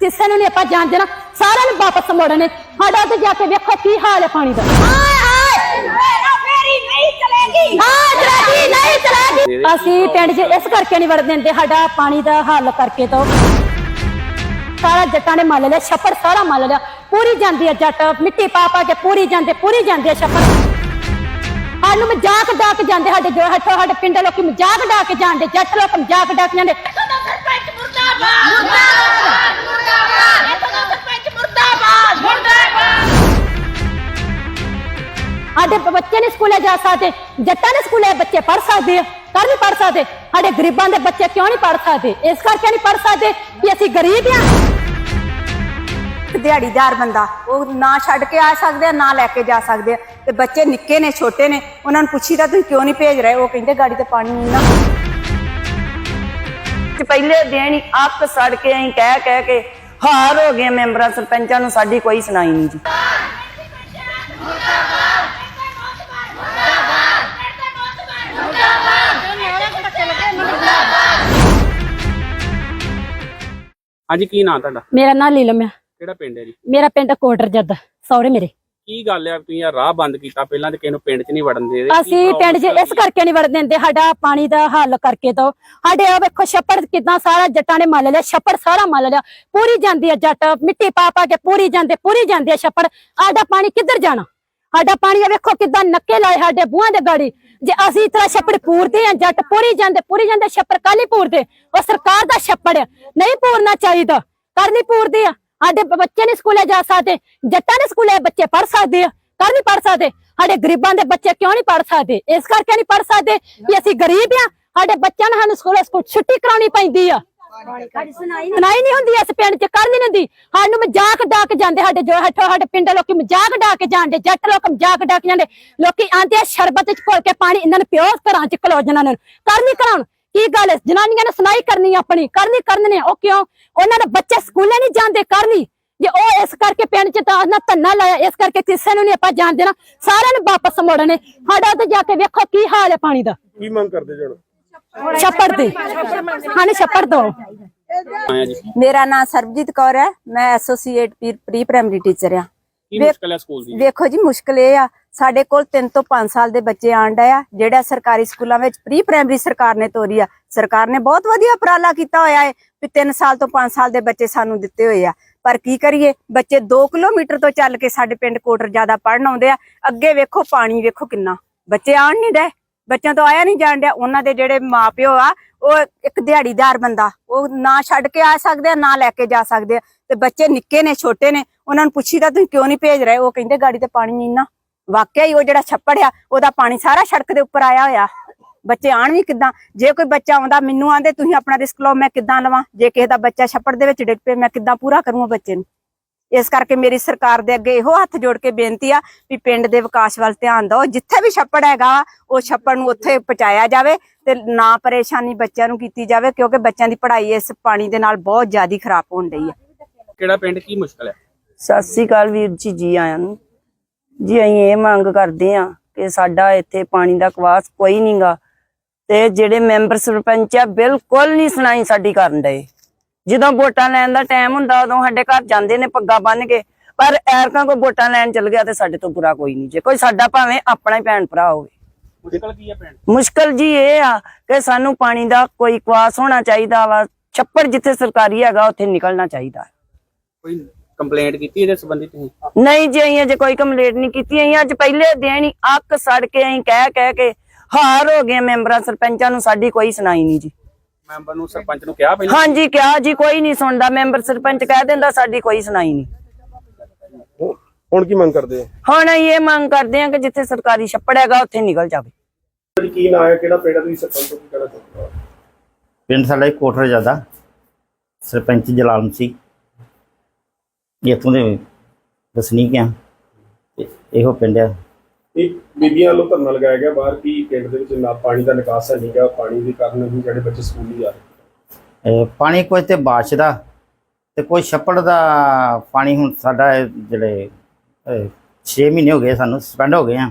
ਕਿਸੇ ਨੂੰ ਨਹੀਂ ਆਪਾਂ ਜਾਣਦੇ ਨਾ ਸਾਰਿਆਂ ਨੂੰ ਵਾਪਸ ਮੋੜਨੇ। ਸਾਡਾ ਤੇ ਜਾ ਕੇ ਵੇਖੋ ਕੀ ਹਾਲ ਹੈ ਪਾਣੀ ਦਾ। ਹਾਏ ਹਾਏ ਮੇਰਾ ਫੇਰੀ ਨਹੀਂ ਚਲੇਗੀ। ਹਾਂ ਚਲੇਗੀ ਨਹੀਂ ਚਲੇਗੀ। ਅਸੀਂ ਪਿੰਡ 'ਚ ਇਸ ਕਰਕੇ ਨਹੀਂ ਵੜ ਦਿੰਦੇ। ਸਾਡਾ ਪਾਣੀ ਦਾ ਹੱਲ ਕਰਕੇ ਤੋਂ ਸਾਰਾ ਜੱਟਾਂ ਨੇ ਮੱਲ ਲਿਆ ਛੱਪੜ ਸਾਰਾ ਮੱਲ ਲਿਆ। ਪੂਰੀ ਜਾਂਦੀ ਹੈ ਜੱਟ। ਮਿੱਟੀ ਪਾ ਪਾ ਕੇ ਪੂਰੀ ਜਾਂਦੇ ਪੂਰੀ ਜਾਂਦੇ ਆ ਛੱਪੜ। ਸਾਨੂੰ ਮਜ਼ਾਕ ਡਾਕ ਜਾਂਦੇ ਸਾਡੇ ਜੋ ਹੱਥੋਂ ਸਾਡੇ ਪਿੰਡ ਲੋਕੀ ਮਜ਼ਾਕ ਡਾਕ ਜਾਂਦੇ। ਜੱਟ ਲੋਕ ਮਜ਼ਾਕ ਡਾਕ ਜਾਂਦੇ। ਇੱਥੋਂ ਦਾ ਸਰਪੰਚ ਮੁਰਦਾਬਾਦ ਮੁਰਦਾਬਾਦ। ਮੁਰਦਾਬਾਦ। ਸਕੂਲੇ ਜਾ ਸਕਦੇ ਜੱਟਾਂ ਦੇ ਸਕੂਲੇ ਬੱਚੇ ਪੜ ਸਕਦੇ ਆ ਕਰ ਨਹੀਂ ਪੜ ਸਕਦੇ ਸਾਡੇ ਗਰੀਬਾਂ ਦੇ ਬੱਚੇ ਕਿਉਂ ਨਹੀਂ ਪੜ ਸਕਦੇ? ਇਸ ਕਰਕੇ ਨਹੀਂ ਪੜ ਸਕਦੇ ਕਿ ਅਸੀਂ ਗਰੀਬ ਆ। ਦਿਹਾੜੀਦਾਰ ਬੰਦਾ ਉਹ ਨਾ ਛੱਡ ਕੇ ਆ ਸਕਦੇ ਆ ਨਾ ਲੈ ਕੇ ਜਾ ਸਕਦੇ ਆ। ਤੇ ਬੱਚੇ ਨਿੱਕੇ ਨੇ ਛੋਟੇ ਨੇ ਉਹਨਾਂ ਨੂੰ ਪੁੱਛੀਦਾ ਤੁਸੀਂ ਕਿਉਂ ਨਹੀਂ ਭੇਜ ਰਹੇ? ਉਹ ਕਹਿੰਦੇ ਗਾੜੀ ਤੇ ਪਾਣੀ ਨਹੀਂ ਨਾ। ਤੇ ਪਹਿਲੇ ਦਿਨ ਹੀ ਅੱਕ ਸੜ ਕੇ ਅਸੀਂ ਕਹਿ ਕਹਿ ਕੇ ਹਾਰ ਹੋ ਗਏ ਮੈਂਬਰਾਂ ਸਰਪੰਚਾਂ ਨੂੰ ਸਾਡੀ ਕੋਈ ਸੁਣਾਈ ਨਹੀਂ ਜੀ। ਹਾਂਜੀ ਕੀ ਨਾਂ ਤੁਹਾਡਾ? ਮੇਰਾ ਨਾਂ ਲੀਲਮ ਆ। ਕਿਹੜਾ ਪਿੰਡ ਹੈ ਜੀ? ਮੇਰਾ ਪਿੰਡ ਕੋਟਰ ਜੱਦ ਸੌਰੇ ਮੇਰੇ। ਕੀ ਗੱਲ ਹੈ ਤੁਸੀਂ ਇਹ ਰਾਹ ਬੰਦ ਕੀਤਾ ਪਹਿਲਾਂ ਤੇ ਕਿਸੇ ਨੂੰ ਪਿੰਡ 'ਚ ਨਹੀਂ ਵੜਨ ਦੇ ਅਸੀਂ ਪਿੰਡ 'ਚ ਇਸ ਕਰਕੇ ਨਹੀਂ ਵੜ ਦਿੰਦੇ ਸਾਡਾ ਪਾਣੀ ਦਾ ਹੱਲ ਕਰਕੇ ਤੋਂ ਸਾਡੇ ਆ ਵੇਖੋ ਛੱਪੜ ਕਿਦਾਂ ਸਾਰਾ ਜੱਟਾਂ ਨੇ ਮੱਲ ਲਿਆ ਛੱਪੜ ਸਾਰਾ ਮੱਲ ਲਿਆ। ਪੂਰੀ ਜਾਂਦੀ ਹੈ ਜੱਟ ਮਿੱਟੀ ਪਾ ਪਾ ਕੇ ਪੂਰੀ ਜਾਂਦੇ ਪੂਰੀ ਜਾਂਦੇ ਆ ਛੱਪੜ। ਸਾਡਾ ਪਾਣੀ ਕਿੱਧਰ ਜਾਣਾ? ਸਾਡਾ ਪਾਣੀ ਆ ਵੇਖੋ ਕਿਦਾਂ ਨੱਕੇ ਲਾਏ ਸਾਡੇ ਬੂਹਾਂ ਦੇ ਗਾੜੀ। ਜੇ ਅਸੀਂ ਇਤਰਾ ਛੱਪੜ ਪੂਰਦੇ ਆ ਜੱਟ ਪੂਰੀ ਜਾਂਦੇ ਪੂਰੀ ਜਾਂਦੇ, ਛੱਪੜ ਕਾਲੀ ਪੂਰਦੇ? ਉਹ ਸਰਕਾਰ ਦਾ ਛੱਪੜ ਨਹੀਂ ਪੂਰਨਾ ਚਾਹੀਦਾ। ਕਰ ਨਹੀਂ ਪੂਰਦੇ ਆ। ਸਾਡੇ ਬੱਚੇ ਨਹੀਂ ਸਕੂਲੇ ਜਾ ਸਕਦੇ, ਜੱਟਾਂ ਦੇ ਸਕੂਲੇ ਬੱਚੇ ਪੜ ਸਕਦੇ ਆ ਕਰ ਨਹੀਂ ਪੜ ਸਕਦੇ। ਸਾਡੇ ਗਰੀਬਾਂ ਦੇ ਬੱਚੇ ਕਿਉਂ ਨਹੀਂ ਪੜ ਸਕਦੇ? ਇਸ ਕਰਕੇ ਨਹੀਂ ਪੜ ਸਕਦੇ ਕਿ ਅਸੀਂ ਗਰੀਬ ਆ, ਸਾਡੇ ਬੱਚਿਆਂ ਨੂੰ ਸਾਨੂੰ ਸਕੂਲੇ ਸਕੂਲ ਛੁੱਟੀ ਕਰਾਉਣੀ ਪੈਂਦੀ ਆ। ਸੁਣਾਈ ਨਹੀਂ ਹੁੰਦੀ ਇਸ ਪਿੰਡ 'ਚ ਕਰ ਨਹੀਂ ਹੁੰਦੀ। ਸਾਨੂੰ ਮਜ਼ਾਕ ਡਾਕ ਜਾਂਦੇ ਸਾਡੇ ਜੋ ਹੱਥੋਂ ਸਾਡੇ ਪਿੰਡ ਦੇ ਲੋਕੀ ਮਜ਼ਾਕ ਡਾਕ ਜਾਂਦੇ ਜੱਟ ਲੋਕ ਮਜ਼ਾਕ ਡਾਕ ਜਾਂਦੇ। ਲੋਕੀ ਆਂਦੇ ਆ ਸ਼ਰਬਤ 'ਚ ਘੋਲ ਕੇ ਪਾਣੀ ਇਹਨਾਂ ਨੂੰ ਪਿਓ ਘਰਾਂ 'ਚ ਕਲੋ ਜਨਾਂ ਨੂੰ। ਕਰ ਨਹੀਂ ਕਰਾਉਣ। ਕੀ ਗੱਲ? ਹੈ ਜਨਾਨੀਆਂ ਨੇ ਸੁਣਾਈ ਕਰਨੀ ਆਪਣੀ। ਕਰਨੀ ਕਰਨੀ ਉਹ ਕਿਉਂ? ਉਹਨਾਂ ਦੇ ਬੱਚੇ ਸਕੂਲੇ ਨਹੀਂ ਜਾਂਦੇ ਕਰਨੀ। ਜੇ ਉਹ ਇਸ ਕਰਕੇ ਪਿੰਡ 'ਚ ਤਾਂ ਨਾ ਧੰਨਾ ਲਾਇਆ ਇਸ ਕਰਕੇ ਕਿਸੇ ਨੂੰ ਨਹੀਂ ਆਪਾਂ ਜਾਣ ਦੇਣਾ। ਸਾਰਿਆਂ ਨੂੰ ਵਾਪਸ ਮੋੜਨੇ। ਸਾਡਾ ਤੇ ਜਾ ਕੇ ਵੇਖੋ ਕੀ ਹਾਲ ਹੈ ਪਾਣੀ ਦਾ। ਕੀ ਮੰਗ ਕਰਦੇ ਜਣ? ਛੱਪੜ ਦੇ। ਹਾਂ ਛੱਪੜ ਦੋ। ਮੇਰਾ ਨਾਮ ਸਰਬਜੀਤ ਕੌਰ ਹੈ। ਮੈਂ ਐਸੋਸੀਏਟ ਪ੍ਰੀ ਪ੍ਰਾਇਮਰੀ ਟੀਚਰ ਆ ਕੀ ਮੁਸ਼ਕਲ ਹੈ ਸਕੂਲ ਦੀ? ਵੇਖੋ ਜੀ ਮੁਸ਼ਕਲ ਇਹ ਆ ਸਾਡੇ ਕੋਲ 3 ਤੋਂ 5 ਸਾਲ ਦੇ ਬੱਚੇ ਆਣ ਡਏ ਆ ਜਿਹੜਾ ਸਰਕਾਰੀ ਸਕੂਲਾਂ ਵਿੱਚ ਪ੍ਰੀ ਪ੍ਰਾਇਮਰੀ ਸਰਕਾਰ ਨੇ ਤੋਰੀ ਆ। ਸਰਕਾਰ ਨੇ ਬਹੁਤ ਵਧੀਆ ਉਪਰਾਲਾ ਕੀਤਾ ਹੋਇਆ ਹੈ ਵੀ 3 ਸਾਲ ਤੋਂ 5 ਸਾਲ ਦੇ ਬੱਚੇ ਸਾਨੂੰ ਦਿੱਤੇ ਹੋਏ ਆ। ਪਰ ਕੀ ਕਰੀਏ ਬੱਚੇ 2 ਕਿਲੋਮੀਟਰ ਤੋਂ ਚੱਲ ਕੇ ਸਾਡੇ ਪਿੰਡ ਕੋਟਰ ਜ਼ਿਆਦਾ ਪੜਨ ਆਉਂਦੇ ਆ। ਅੱਗੇ ਵੇਖੋ ਪਾਣੀ ਵੇਖੋ ਕਿੰਨਾ। ਬੱਚੇ ਆਣ ਨਹੀਂ ਡਏ। ਬੱਚਿਆਂ ਤੋਂ ਆਇਆ ਨਹੀਂ ਜਾਣ ਡਿਆ, ਉਹਨਾਂ ਦੇ ਜਿਹੜੇ ਮਾਪਿਓ ਆ, ਉਹ ਇੱਕ ਦਿਹਾੜੀਦਾਰ ਬੰਦਾ, ਉਹ ਨਾ ਛੱਡ ਕੇ ਆ ਸਕਦੇ ਆ, ਨਾ ਲੈ ਕੇ ਜਾ ਸਕਦੇ ਆ। ਤੇ ਬੱਚੇ ਨਿੱਕੇ ਨੇ, ਛੋਟੇ ਨੇ, ਉਹਨਾਂ ਨੂੰ ਪੁੱਛੀਦਾ ਤੁਸੀਂ ਕਿਉਂ ਨਹੀਂ ਭੇਜ ਰਹੇ? ਉਹ ਕਹਿੰਦੇ, ਗਾੜੀ ਤੇ ਪਾਣੀ ਨਹੀਂ ਨਾ। ਵਾਕਿਆ ਹੀ ਉਹ ਜਿਹੜਾ ਛੱਪੜ ਆ, ਉਹਦਾ ਪਾਣੀ ਸਾਰਾ ਸੜਕ ਦੇ ਉੱਪਰ ਆਇਆ ਹੋਇਆ। ਬੱਚੇ ਆਣ ਵੀ ਕਿੱਦਾਂ? ਜੇ ਕੋਈ ਬੱਚਾ ਆਉਂਦਾ, ਮੈਨੂੰ ਆਂਦੇ, ਤੁਸੀਂ ਆਪਣਾ ਰਿਸਕ ਲਓ, ਮੈਂ ਕਿੱਦਾਂ ਲਵਾਂ? ਜੇ ਕਿਸੇ ਦਾ ਬੱਚਾ ਛੱਪੜ ਦੇ ਵਿੱਚ ਡਿੱਗ ਪਏ ਮੈਂ ਕਿੱਦਾਂ ਪੂਰਾ ਕਰੂੰਗਾ ਬੱਚੇ ਨੂੰ? ਇਸ ਕਰਕੇ ਮੇਰੀ ਸਰਕਾਰ ਦੇ ਅੱਗੇ ਇਹੋ ਹੱਥ ਜੋੜ ਕੇ ਬੇਨਤੀ ਆ ਵੀ ਪਿੰਡ ਦੇ ਵਿਕਾਸ ਵੱਲ ਧਿਆਨ ਦਿਓ। ਜਿੱਥੇ ਵੀ ਛੱਪੜ ਹੈਗਾ ਉਹ ਛੱਪੜ ਨੂੰ ਉੱਥੇ ਪਹੁੰਚਾਇਆ ਜਾਵੇ ਤੇ ਨਾ ਪਰੇਸ਼ਾਨੀ ਬੱਚਿਆਂ ਨੂੰ ਕੀਤੀ ਜਾਵੇ ਕਿਉਂਕਿ ਬੱਚਿਆਂ ਦੀ ਪੜ੍ਹਾਈ ਇਸ ਪਾਣੀ ਦੇ ਨਾਲ ਬਹੁਤ ਜ਼ਿਆਦਾ ਖਰਾਬ ਹੋਣ ਡਈ ਹੈ ਕਿਹੜਾ ਪਿੰਡ ਕੀ ਮੁਸ਼ਕਲ ਹੈ ਸਤਿ ਸ੍ਰੀ ਅਕਾਲ ਵੀਰ ਜੀ ਜੀ ਆਇਆਂ ਨੂੰ। ਜੀ ਅਸੀਂ ਇਹ ਮੰਗ ਕਰਦੇ ਆ ਕਿ ਸਾਡਾ ਇੱਥੇ ਪਾਣੀ ਦਾ ਕਵਾਸ ਕੋਈ ਨਹੀਂਗਾ ਤੇ ਜਿਹੜੇ ਮੈਂਬਰ ਸਰਪੰਚ ਆ ਬਿਲਕੁਲ ਨਹੀਂ ਸੁਣਾਈ ਸਾਡੀ ਕਰਨ ਡਏ। ਜਦੋਂ ਵੋਟਾਂ ਲੈਣ ਦਾ ਟਾਈਮ ਹੁੰਦਾ ਉਦੋਂ ਸਾਡੇ ਘਰ ਜਾਂਦੇ ਨੇ ਪੱਗਾ ਬੰਨ ਕੇ ਪਰ ਐਰਕਾਂ ਕੋਈ ਵੋਟਾਂ ਲੈਣ ਚਲ ਗਿਆ ਤੇ ਸਾਡੇ ਤੋਂ ਬੁਰਾ ਕੋਈ ਨਹੀਂ ਜੇ ਕੋਈ ਸਾਡਾ ਭਾਵੇਂ ਆਪਣਾ ਹੀ ਭੈਣ ਭਰਾ ਹੋਵੇ। ਮੁਸ਼ਕਲ ਕੀ ਹੈ ਪਿੰਡ ਮੁਸ਼ਕਲ ਜੀ ਇਹ ਆ ਕਿ ਸਾਨੂੰ ਪਾਣੀ ਦਾ ਕੋਈ ਕਵਾਸ ਹੋਣਾ ਚਾਹੀਦਾ ਵਾ ਛੱਪੜ ਜਿੱਥੇ ਸਰਕਾਰੀ ਹੈਗਾ ਉੱਥੇ ਨਿਕਲਣਾ ਚਾਹੀਦਾ। ਕੋਈ ਕੰਪਲੇਂਟ ਕੀਤੀ ਇਹਦੇ ਸੰਬੰਧੀ ਤੁਸੀਂ? ਨਹੀਂ ਜੀ ਅਸੀਂ ਅਜੇ ਕੋਈ ਕੰਪਲੇਂਟ ਨਹੀਂ ਕੀਤੀ ਅਸੀਂ ਅੱਜ ਪਹਿਲੇ ਦਿਨ ਹੀ ਅੱਕ ਸੜ ਕੇ ਅਸੀਂ ਕਹਿ ਕਹਿ ਕੇ ਹਾਰ ਹੋ ਗਏ ਮੈਂਬਰਾਂ ਸਰਪੰਚਾਂ ਨੂੰ ਸਾਡੀ ਕੋਈ ਸੁਣਾਈ ਨਹੀਂ ਜੀ। ਮੈਂਬਰ ਨੂੰ ਸਰਪੰਚ ਨੂੰ ਕਿਹਾ ਪਹਿਲਾਂ? ਹਾਂਜੀ ਕਿਹਾ ਜੀ ਕੋਈ ਨਹੀਂ ਸੁਣਦਾ। ਮੈਂਬਰ ਸਰਪੰਚ ਕਹਿ ਦਿੰਦਾ ਸਾਡੀ ਕੋਈ ਸੁਣਾਈ ਨਹੀਂ। ਹੁਣ- ਹੁਣ ਕੀ ਮੰਗ ਕਰਦੇ? ਹੁਣ ਅਸੀਂ ਇਹ ਮੰਗ ਕਰਦੇ ਹਾਂ ਕਿ ਜਿੱਥੇ ਸਰਕਾਰੀ ਛੱਪੜ ਹੈਗਾ ਉੱਥੇ ਨਿਕਲ ਜਾਵੇ। ਹੋ ਕੀ ਨਾਂ ਹੈ? ਕਿਹੜਾ ਪਿੰਡ ਹੈ? ਤੁਸੀਂ ਸਰਪੰਚ ਕੀ ਹੋ ਪਿੰਡ? ਸਾਡਾ ਇੱਕ ਕੋਠਰ ਜ਼ਿਆਦਾ। ਸਰਪੰਚ ਜਲਾਲਮ ਸੀ ਇੱਥੋਂ ਦੇ ਵਸਨੀਕ ਆ ਇਹੋ ਪਿੰਡ ਆ। ਇਹ ਬੀਬੀਆਂ ਵੱਲੋਂ ਧਰਨਾ ਲਗਾਇਆ ਗਿਆ ਬਾਹਰ ਕਿ ਪਿੰਡ ਦੇ ਵਿੱਚ ਨਾ ਪਾਣੀ ਦਾ ਨਿਕਾਸ ਹੈ ਨਹੀਂ ਗਾ, ਪਾਣੀ ਦੇ ਕਾਰਨ ਵੀ ਜਿਹੜੇ ਬੱਚੇ ਸਕੂਲ ਨਹੀਂ ਜਾ ਰਹੇ। ਪਾਣੀ ਕੋਈ ਤੇ ਬਾਰਿਸ਼ ਦਾ ਤੇ ਕੋਈ ਛੱਪੜ ਦਾ ਪਾਣੀ ਹੁਣ ਸਾਡਾ ਜਿਹੜੇ 6 ਮਹੀਨੇ ਹੋ ਗਏ ਸਾਨੂੰ ਸਸਪੈਂਡ ਹੋ ਗਏ ਆ।